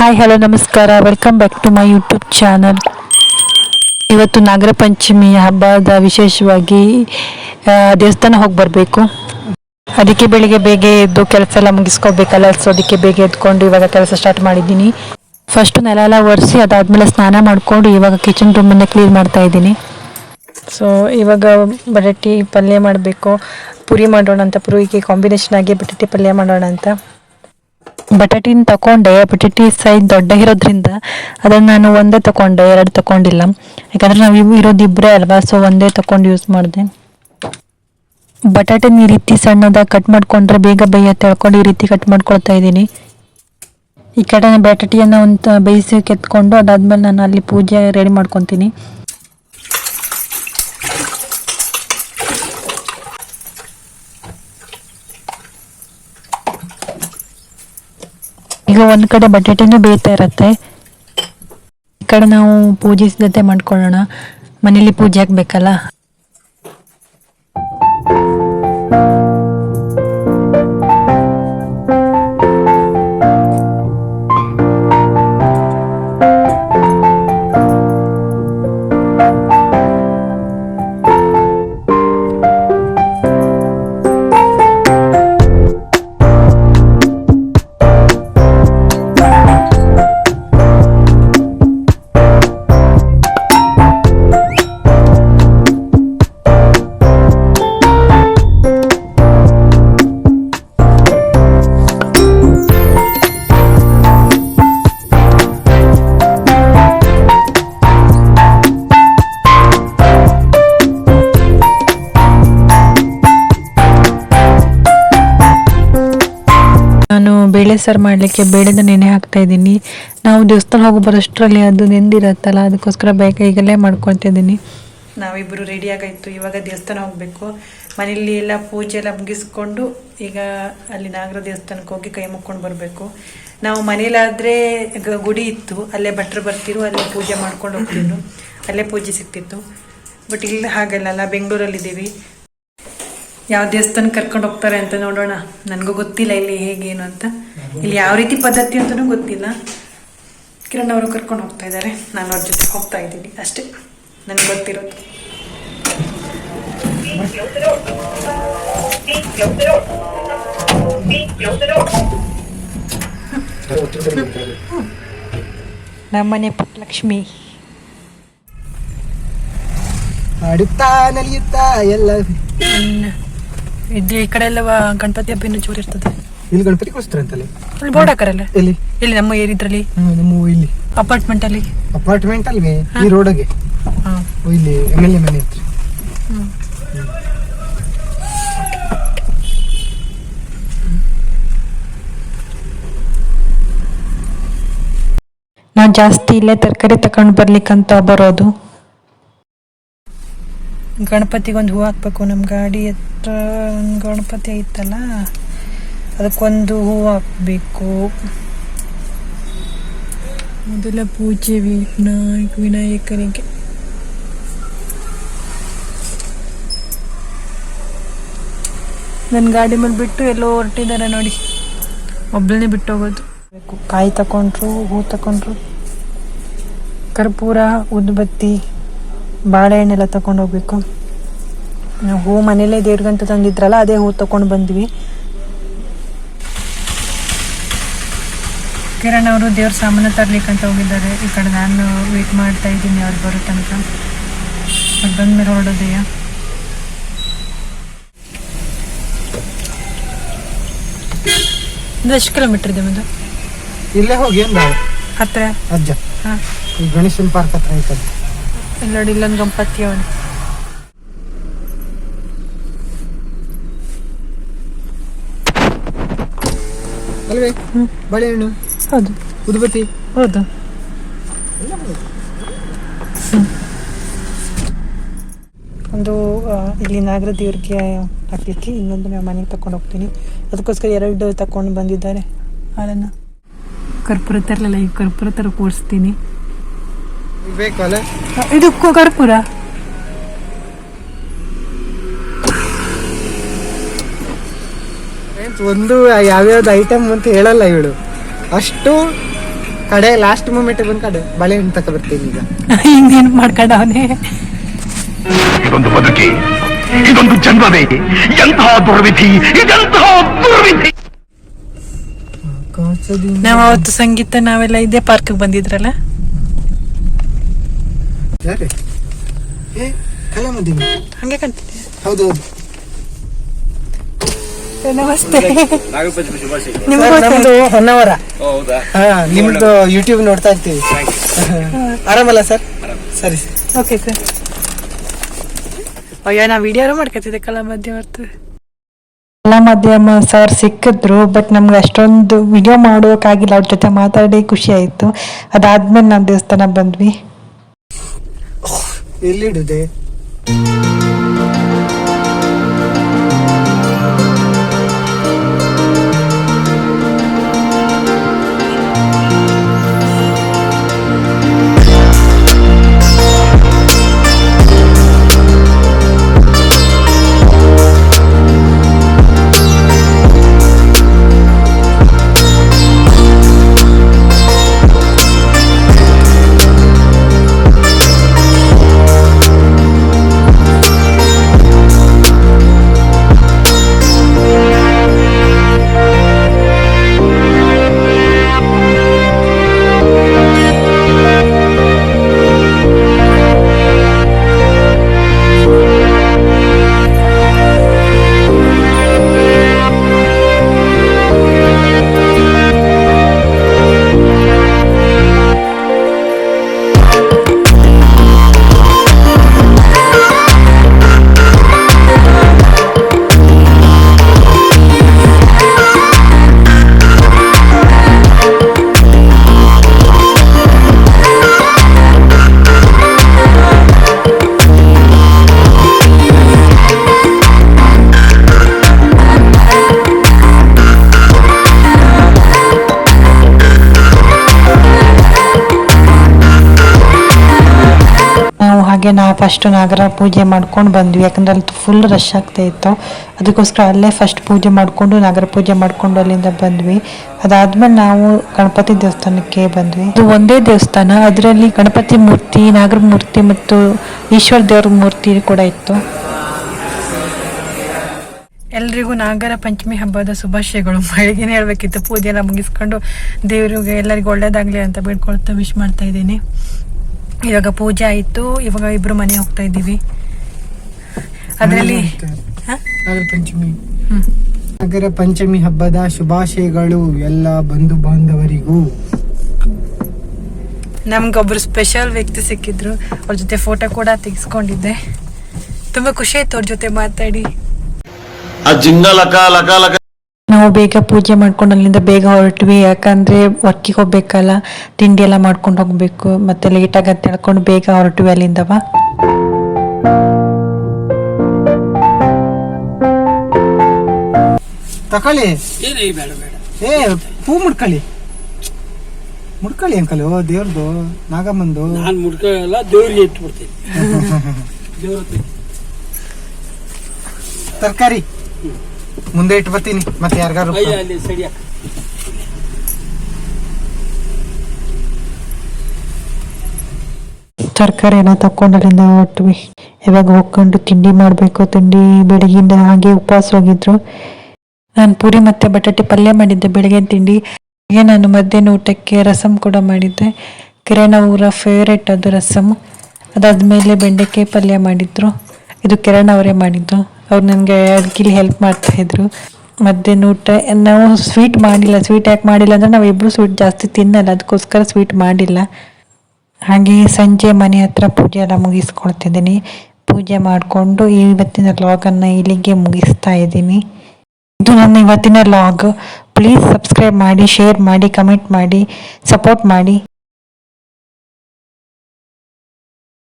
Hi hello ನಮಸ್ಕಾರ. Welcome back to my YouTube channel ಇವತ್ತು ನಾಗರ ಪಂಚಮಿ ಹಬ್ಬದ ವಿಶೇಷವಾಗಿ ದೇವಸ್ಥಾನ ಹೋಗಿ ಬರಬೇಕು. ಅದಕ್ಕೆ ಬೆಳಿಗ್ಗೆ ಬೇಗ ಎದ್ದು ಕೆಲಸ ಎಲ್ಲ ಮುಗಿಸ್ಕೋಬೇಕಲ್ಲ ಸೊ ಅದಕ್ಕೆ ಬೇಗ ಎದ್ಕೊಂಡು ಇವಾಗ ಕೆಲಸ ಸ್ಟಾರ್ಟ್ ಮಾಡಿದ್ದೀನಿ. ಫಸ್ಟ್ ನೆಲ ಎಲ್ಲ ಒರೆಸಿ, ಅದಾದಮೇಲೆ ಸ್ನಾನ ಮಾಡಿಕೊಂಡು ಇವಾಗ ಕಿಚನ್ ರೂಮನ್ನೇ ಕ್ಲೀನ್ ಮಾಡ್ತಾ ಇದ್ದೀನಿ. ಸೊ ಇವಾಗ ಬಟಾಟಿ ಪಲ್ಯ ಮಾಡಬೇಕು. ಪುರಿ ಮಾಡೋಣ ಅಂತ, ಪುರಿಗೆ ಕಾಂಬಿನೇಷನ್ ಆಗಿ ಬಟಾಟಿ ಪಲ್ಯ ಮಾಡೋಣ ಅಂತ. ಬಟಾಟಿನ ತಗೊಂಡೆ ಬಟಾಟಿ ಸೈಜ್ ದೊಡ್ಡ ಇರೋದ್ರಿಂದ ಅದನ್ನು ನಾನು ಒಂದೇ ತಗೊಂಡೆ ಎರಡು ತಗೊಂಡಿಲ್ಲ ಯಾಕಂದರೆ ನಾವು ಇವು ಇರೋದು ಇಬ್ಬರೇ ಅಲ್ವಾ ಸೊ ಒಂದೇ ತಗೊಂಡು ಯೂಸ್ ಮಾಡಿದೆ. ಬಟಾಟೆನ ಈ ರೀತಿ ಸಣ್ಣದಾಗಿ ಕಟ್ ಮಾಡಿಕೊಂಡ್ರೆ ಬೇಗ ಬೇಯತ್ತೆ ಹೇಳ್ಕೊಂಡು ಈ ರೀತಿ ಕಟ್ ಮಾಡ್ಕೊಳ್ತಾ ಇದ್ದೀನಿ. ಈ ಕಡೆ ಬಟಾಟಿಯನ್ನು ಒಂದು ಬೇಯಿಸಿ ಕೆತ್ಕೊಂಡು ಅದಾದಮೇಲೆ ನಾನು ಅಲ್ಲಿ ಪೂಜೆ ರೆಡಿ ಮಾಡ್ಕೊತೀನಿ. ಈಗ ಒಂದ್ ಕಡೆ ಬಟಾಟೆನು ಬೇಯ್ತಾ ಇರತ್ತೆ. ಈ ಕಡೆ ನಾವು ಪೂಜೆ ಸಿದ್ಧತೆ ಮಾಡ್ಕೊಳ್ಳೋಣ. ಮನೇಲಿ ಪೂಜೆ ಆಗ್ಬೇಕಲ್ಲ ಬೇಳೆ ಸಾರು ಮಾಡಲಿಕ್ಕೆ ಬೇಳೆದ ನೆನೆ ಹಾಕ್ತಾ ಇದ್ದೀನಿ. ನಾವು ದೇವಸ್ಥಾನ ಹೋಗಿ ಬರೋಷ್ಟರಲ್ಲಿ ಅದು ನೆಂದಿರತ್ತಲ್ಲ, ಅದಕ್ಕೋಸ್ಕರ ಬೇಗ ಈಗಲೇ ಮಾಡ್ಕೊತಾ ಇದ್ದೀನಿ. ನಾವಿಬ್ಬರು ರೆಡಿ ಆಗಾಯಿತು. ಇವಾಗ ದೇವಸ್ಥಾನ ಹೋಗಬೇಕು. ಮನೆಯಲ್ಲಿ ಎಲ್ಲ ಪೂಜೆ ಎಲ್ಲ ಮುಗಿಸ್ಕೊಂಡು ಈಗ ಅಲ್ಲಿ ನಾಗರ ದೇವಸ್ಥಾನಕ್ಕೆ ಹೋಗಿ ಕೈ ಮುಕ್ಕೊಂಡು ಬರಬೇಕು. ನಾವು ಮನೇಲಾದರೆ ಗುಡಿ ಇತ್ತು. ಅಲ್ಲೇ ಭಟ್ರು ಬರ್ತಿರು ಅಲ್ಲೇ ಪೂಜೆ ಮಾಡ್ಕೊಂಡು ಹೋಗ್ತಿದ್ರು. ಅಲ್ಲೇ ಪೂಜೆ ಸಿಗ್ತಿತ್ತು. ಬಟ್ ಇಲ್ಲಿ ಹಾಗಲ್ಲ ಬೆಂಗಳೂರಲ್ಲಿದ್ದೀವಿ. ಯಾವ ದೇವಸ್ಥಾನ ಕರ್ಕೊಂಡು ಹೋಗ್ತಾರೆ ಅಂತ ನೋಡೋಣ. ನನಗೂ ಗೊತ್ತಿಲ್ಲ ಇಲ್ಲಿ ಹೇಗೇನು ಅಂತ. ಇಲ್ಲಿ ಯಾವ ರೀತಿ ಪದ್ಧತಿ ಅಂತಲೂ ಗೊತ್ತಿಲ್ಲ. ಕಿರಣ್ ಅವರು ಕರ್ಕೊಂಡು ಹೋಗ್ತಾ ಇದ್ದಾರೆ. ನಾನು ಅವ್ರ ಜೊತೆ ಹೋಗ್ತಾ ಇದ್ದೀನಿ. ಅಷ್ಟೇ. ನನಗೆ ಗೊತ್ತಿರೋದು. ನಮ್ಮನೆ ಪುಟ್ಟಲಕ್ಷ್ಮಿ. ಆಡುತ್ತಾ ನಲಿಯುತ್ತಾ ಎಲ್ಲ ಇದು ಈ ಕಡೆ ಎಲ್ಲ ಗಣಪತಿ ಹಬ್ಬ ಇನ್ನೂ ಜೋರು ಇರ್ತದೆ. ಇಲ್ಲಿ ಗಣಪತಿ ಕೂರಿಸ್ತಾರೆ ಅಂತಲ್ಲಿ ಅಲ್ಲಿ ಬೋರ್ಡ್ ಹಾಕಾರಲ್ಲ? ಎಲ್ಲಿ? ಇಲ್ಲಿ ನಮ್ಮ ಏರಿದ್ರಲ್ಲಿ. ನಮ್ಮ ಇಲ್ಲಿ. ಅಪಾರ್ಟ್ಮೆಂಟ್ ಅಲ್ಲಿ ಅಪಾರ್ಟ್ಮೆಂಟ್ ಅಲ್ವೇ ಈ ರೋಡಗೆ? ಹಾ. ಇಲ್ಲಿ ಎಂ ಎಲ್ ಎ ಮನೆ ಹತ್ರ. ನಾವು ಜಾಸ್ತಿ ಇಲ್ಲೇ ತರಕಾರಿ ತಗೊಂಡು ಬರ್ಲಿಕ್ಕಂತ ಬರೋದು. ಗಣಪತಿಗೊಂದು ಹೂ ಹಾಕ್ಬೇಕು. ನಮ್ಮ ಗಾಡಿ ಹತ್ರ ಒಂದು ಗಣಪತಿ ಐತಲ್ಲ, ಅದಕ್ಕೊಂದು ಹೂ ಹಾಕಬೇಕು. ಮೊದಲ ಪೂಜೆ ವಿನಾಯಕ ವಿನಾಯಕನಿಗೆ ನನ್ನ ಗಾಡಿ ಮೇಲೆ ಬಿಟ್ಟು ಎಲ್ಲೋ ಹೊರಟಿದ್ದಾರೆ ನೋಡಿ. ಒಬ್ಬಳನ್ನೇ ಬಿಟ್ಟು ಹೋಗೋದು ಕಾಯಿ ತಗೊಂಡ್ರು ಹೂ ತಗೊಂಡ್ರು ಕರ್ಪೂರ, ಉದ್ಬತ್ತಿ. ಬಾಳೆಹಣ್ಣೆಲ್ಲ ತಗೊಂಡು ಹೋಗ್ಬೇಕು. ನಾವು ಹೂ ಮನೇಲೇ ದೇವ್ರಿಗಂತ ತಂದಿದ್ರಲ್ಲ ಅದೇ ಹೂ ತಗೊಂಡು ಬಂದ್ವಿ. ಕಿರಣ್ ಅವರು ದೇವ್ರ ಸಾಮಾನು ತರ್ಲಿಕ್ಕಂತ ಹೋಗಿದ್ದಾರೆ. ಈ ಕಡೆ ನಾನು ವೇಟ್ ಮಾಡ್ತಾ ಇದ್ದೀನಿ ಅವ್ರು ಬರೋ ತನಕ. ಅವ್ರು ಬಂದ್ಮೇಲೆ ಹೊರಡೋದಯ್ಯ ಇದು ಎಷ್ಟು ಕಿಲೋಮೀಟರ್ ಇದೆ ಒಂದು ಇಲ್ಲೇ ಹೋಗಿ ಹತ್ರ? ಅಜ್ಜ. ಹಾಂ. ಗಣೇಶನ್ ಪಾರ್ಕ್ ಹತ್ರ ಐತೆ ನೋಡಿ ಇಲ್ಲೊಂದು ಗಣಪತಿ ಅವನು ಅಲ್ವೇ ಬಾಳೆಹಣ್ಣು ಹೌದು ಉದುಬತ್ತಿ ಹೌದು ಒಂದು ಇಲ್ಲಿ ನಾಗರ ದೇವ್ರಿಗೆ ಹಾಕ್ಲಿಕ್ಕೆ ಇನ್ನೊಂದು ನಾವು ಮನೆಗೆ ತಕೊಂಡು ಹೋಗ್ತೀನಿ ಅದಕ್ಕೋಸ್ಕರ ಎರಡು ತಕೊಂಡು ಬಂದಿದ್ದಾರೆ ಹಾಲನ್ನು ಕರ್ಪೂರ ತರಲಿಲ್ಲ ಈಗ ಕರ್ಪೂರ ಥರ ಕೂರಿಸ್ತೀನಿ ಬೇಕಲ್ಲ? ಇದು ಕರ್ಪೂರ. ಒಂದು ಯಾವ್ಯಾವ್ದು ಐಟಮ್ ಅಂತ ಹೇಳಲ್ಲ ಇವಳು. ಅಷ್ಟು ಕಡೆ ಲಾಸ್ಟ್ ಮೂಮೆಂಟ್ ಬಂದ್ ಕಡೆ ಬಾಳೆಹಣ್ಣು ತಕ ಬರ್ತೀನಿ ಈಗ. ಹಿಂಗೇನ್ ಮಾಡ್ಕೊಂಡ ಅವನೇ? ಇದೊಂದು ಬದುಕಿ ಇದೊಂದು ಜನ್ಮವೇ ಎಂತಹ ದುರ್ವಿಧಿ ಇದೆಂತಹ ದುರ್ವಿಧಿ! ನಾವು ಅವತ್ತು ಸಂಗೀತ ನಾವೆಲ್ಲ ಇದೇ ಪಾರ್ಕ್ ಬಂದಿದ್ರಲ್ಲ? ಯಾರೇ ಏ ಕಲೆ ಮುದ್ದಿನಿ ಹಂಗೆ ಕಾಣ್ತಿದೆ. ಹೌದು ಹೌದು. ನಮಸ್ತೆ. ಸರ್, ನಮ್ದು ಹೊನ್ನವರ. ಹಾ ನಿಮ್ದು ಯೂಟ್ಯೂಬ್ ನೋಡ್ತಾ ಇರ್ತೀವಿ. ಆರಾಮಲ್ಲ ಸರ್? ಸರಿ ಸರ್. Okay sir. ಅಯ್ಯೋ ನಾ ವಿಡಿಯೋ ಮಾಡ್ಕೊತಿದ್ದೆ ಕಲಾ ಮಾಧ್ಯಮ ಕಲಾ ಮಾಧ್ಯಮ ಸರ್ ಸಿಕ್ಕಿದ್ರು ಬಟ್ ನಮ್ಗೆ ಅಷ್ಟೊಂದು ವಿಡಿಯೋ ಮಾಡೋಕ್ಕಾಗಿಲ್ಲ ಅವ್ರ ಜೊತೆ ಮಾತಾಡಿ ಖುಷಿ ಆಯಿತು. ಅದಾದ್ಮೇಲೆ ನಾವು ದೇವಸ್ಥಾನ ಬಂದ್ವಿ. ಎಲ್ಲಿಡುದೆ? ಹಾಗೆ ನಾವು ಫಸ್ಟ್ ನಾಗರ ಪೂಜೆ ಮಾಡ್ಕೊಂಡು ಬಂದ್ವಿ. ಯಾಕಂದ್ರೆ ಅಲ್ಲಿ ಫುಲ್ ರಶ್ ಆಗ್ತಾ ಇತ್ತು. ಅದಕ್ಕೋಸ್ಕರ ಅಲ್ಲೇ ಫಸ್ಟ್ ಪೂಜೆ ಮಾಡಿಕೊಂಡು ನಾಗರ ಪೂಜೆ ಮಾಡಿಕೊಂಡು ಅಲ್ಲಿಂದ ಬಂದ್ವಿ. ಅದಾದ್ಮೇಲೆ ನಾವು ಗಣಪತಿ ದೇವಸ್ಥಾನಕ್ಕೆ ಬಂದ್ವಿ. ಇದು ಒಂದೇ ದೇವಸ್ಥಾನ. ಅದರಲ್ಲಿ ಗಣಪತಿ ಮೂರ್ತಿ, ನಾಗರ ಮೂರ್ತಿ ಮತ್ತು ಈಶ್ವರ ದೇವ್ರ ಮೂರ್ತಿ ಕೂಡ ಇತ್ತು. ಎಲ್ರಿಗೂ ನಾಗರ ಪಂಚಮಿ ಹಬ್ಬದ ಶುಭಾಶಯಗಳು. ಬೆಳಗ್ಗೆನೇ ಹೇಳ್ಬೇಕಿತ್ತು. ಪೂಜೆ ಎಲ್ಲ ಮುಗಿಸ್ಕೊಂಡು ದೇವರಿಗೆ ಎಲ್ಲರಿಗೂ ಒಳ್ಳೇದಾಗ್ಲಿ ಅಂತ ಬೇಡ್ಕೊಳ್ತಾ ವಿಶ್ ಮಾಡ್ತಾ ಇದ್ದೀನಿ. ಇವಾಗ ಪೂಜೆ ಆಯಿತು ಇವಾಗ ಇಬ್ರು ಮನೆ ಹೋಗ್ತಾ ಇದ್ದೀವಿ. ಅದರಲ್ಲಿ ನಾಗರ ಪಂಚಮಿ. ನಾಗರ ಪಂಚಮಿ ಹಬ್ಬದ ಶುಭಾಶಯಗಳು ಎಲ್ಲ ಬಂಧು ಬಾಂಧವರಿಗೂ. ನಮ್ಗೊಬ್ರು ಸ್ಪೆಷಲ್ ವ್ಯಕ್ತಿ ಸಿಕ್ಕಿದ್ರು ಅವ್ರ ಜೊತೆ ಫೋಟೋ ಕೂಡ ತೆಗೆಸ್ಕೊಂಡಿದ್ದೆ. ತುಂಬಾ ಖುಷಿ ಆಯ್ತು ಅವ್ರ ಜೊತೆ ಮಾತಾಡಿ. ಆ ಜಿಂಗ ಲಕ ಲಕ ಲಕ ನಾವು ಬೇಗ ಪೂಜೆ ಮಾಡ್ಕೊಂಡು ಅಲ್ಲಿಂದ ಬೇಗ ಹೊರಟ್ವಿ. ಯಾಕಂದ್ರೆ ವರ್ಕಿಗೆ ಹೋಗ್ಬೇಕಲ್ಲ ತಿಂಡಿ ಎಲ್ಲ ಮಾಡ್ಕೊಂಡು ಹೋಗ್ಬೇಕು. ಮತ್ತೆ ಲೇಟಾಗಿ ಅಂತ ಹೇಳ್ಕೊಂಡು ಬೇಗ ಹೊರಟ್ವಿ ಅಲ್ಲಿಂದವ ತಕೊಳ್ಳಿ. ಏ ಹೂ ಮುಡ್ಕೊಳ್ಳಿ. ಮುಡ್ಕೊಳ್ಳಿ ಅಂಕಲ್. ದೇವ್ರದು ನಾಗಮ್ಮಂದು. ನಾನು ಮುಡ್ಕೊಳ್ಳಲ್ಲ ದೇವ್ರಿಗೆ ಇಟ್ಬಿಡ್ತೀನಿ. ತರಕಾರಿ. ಮುಂದೆ ಇಟ್ಟು ಬರ್ತೀನಿ. ಮತ್ತೆ ಯಾರಿಗಾರು ಅಯ್ಯ ಅಲ್ಲಿ ಸಡಿಯ ತರಕಾರಿ ಎಲ್ಲ ತಕೊಂಡು ಅಲ್ಲಿಂದ ಹೊರಟ್ವಿ ಇವಾಗ ಹೋಗ್ಕೊಂಡು ತಿಂಡಿ ಮಾಡಬೇಕು ತಿಂಡಿ ಬೆಳಗಿಂದ ಹಾಗೆ ಉಪವಾಸ ಹೋಗಿದ್ರು. ನಾನು ಪೂರಿ ಮತ್ತೆ ಬಟಾಟೆ ಪಲ್ಯ ಮಾಡಿದ್ದೆ ಬೆಳಗಿನ ತಿಂಡಿ. ಹಾಗೆ ನಾನು ಮಧ್ಯಾಹ್ನ ಊಟಕ್ಕೆ ರಸಮ್ ಕೂಡ ಮಾಡಿದ್ದೆ. ಕಿರಣ ಅವರ ಫೇವ್ರೆಟ್ ಅದು ರಸಮ್ ಅದಾದ್ಮೇಲೆ ಬೆಂಡೆಕಾಯಿ ಪಲ್ಯ ಮಾಡಿದ್ರು. ಇದು ಕಿರಣ್ ಅವರೇ ಮಾಡಿದ್ದು. ಅವ್ರು ನನಗೆ ಅಡ್ಗಿಲಿ ಹೆಲ್ಪ್ ಮಾಡ್ತಾಯಿದ್ರು ಮತ್ತು ಊಟ, ನಾವು ಸ್ವೀಟ್ ಮಾಡಿಲ್ಲ ಸ್ವೀಟ್ ಯಾಕೆ ಮಾಡಿಲ್ಲ ಅಂದರೆ ನಾವು ಇಬ್ರು ಸ್ವೀಟ್ ಜಾಸ್ತಿ ತಿನ್ನಲ್ಲ, ಅದಕ್ಕೋಸ್ಕರ ಸ್ವೀಟ್ ಮಾಡಿಲ್ಲ. ಹಾಗೆ ಸಂಜೆ ಮನೆ ಹತ್ರ ಪೂಜೆ ಎಲ್ಲ ಮುಗಿಸ್ಕೊಳ್ತಿದ್ದೀನಿ ಪೂಜೆ ಮಾಡಿಕೊಂಡು ಇವತ್ತಿನ ಲಾಗನ್ನು ಇಲ್ಲಿಗೆ ಮುಗಿಸ್ತಾ ಇದ್ದೀನಿ. ಇದು ನನ್ನ ಇವತ್ತಿನ ಲಾಗ್ ಪ್ಲೀಸ್ ಸಬ್ಸ್ಕ್ರೈಬ್ ಮಾಡಿ ಶೇರ್ ಮಾಡಿ ಕಮೆಂಟ್ ಮಾಡಿ ಸಪೋರ್ಟ್ ಮಾಡಿ.